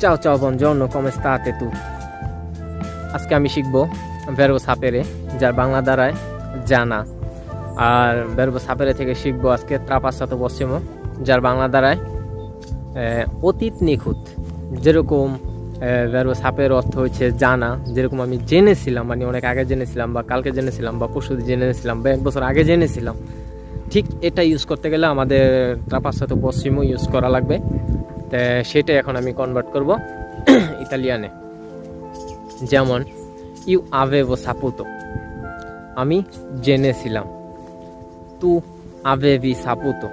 চাও চাও buongiorno come state tu আজকে আমি শিখব verbo সাপেরে, যার বাংলা দ্বারায় জানা। আর verbo সাপেরে থেকে শিখব আজকে ত্রাপাসাত পশ্চিম যার বাংলা দ্বারায় অতীত নিখুঁত। যেরকম verbo sapere অর্থ হচ্ছে জানা, যেরকম আমি জেনেছিলাম মানে অনেক আগে জেনেছিলাম, বা কালকে জেনেছিলাম, বা পরশু জেনেছিলাম, বা এক বছর আগে জেনেছিলাম, ঠিক এটা ইউজ করতে গেলে আমাদের ত্রাপাসাত পশ্চিমও ইউজ করা লাগবে। তা সেটাই এখন আমি কনভার্ট করব ইতালিয়ানে। যেমন, ইউ আভেভো সাপুতো। আমি জেনেছিলাম তু আভেভি সাপুতো।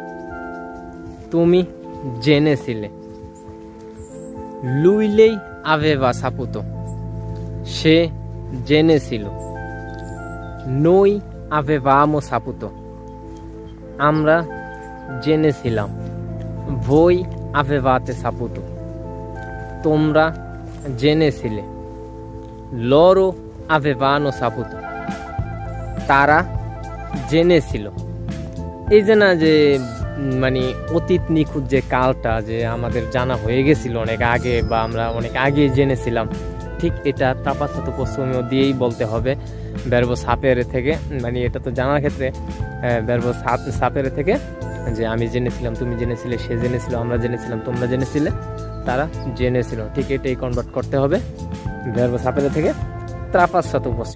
তুমি জেনেছিলে লুইলেই আভেভা সাপুতো। সে জেনেছিল নই আভেভামো সাপুতো। আমরা জেনেছিলাম ভই আভেভাতে সাপুতো। তোমরা জেনেছিলে, লরো আভেভানো সাপুতো। তারা জেনেছিল। এই যে না যে মানে অতীত নিখুঁত যে কালটা যে আমাদের জানা হয়ে গেছিল অনেক আগে বা আমরা অনেক আগে জেনেছিলাম, ঠিক এটা তাপাসাত পশ্চিমীয় দিয়েই বলতে হবে ব্যর্ব সাপের থেকে মানে এটা তো জানার ক্ষেত্রে ব্যর্ব সাপের থেকে যে আমি জেনেছিলাম, তুমি জেনেছিলে, সে জেনেছিল, আমরা জেনেছিলাম, তোমরা জেনেছিলে, তারা জেনেছিল। ঠিক এটাই কনভার্ট করতে হবে। ব্যর্ব সাপের থেকে ত্রাপাসাত পশ্চিম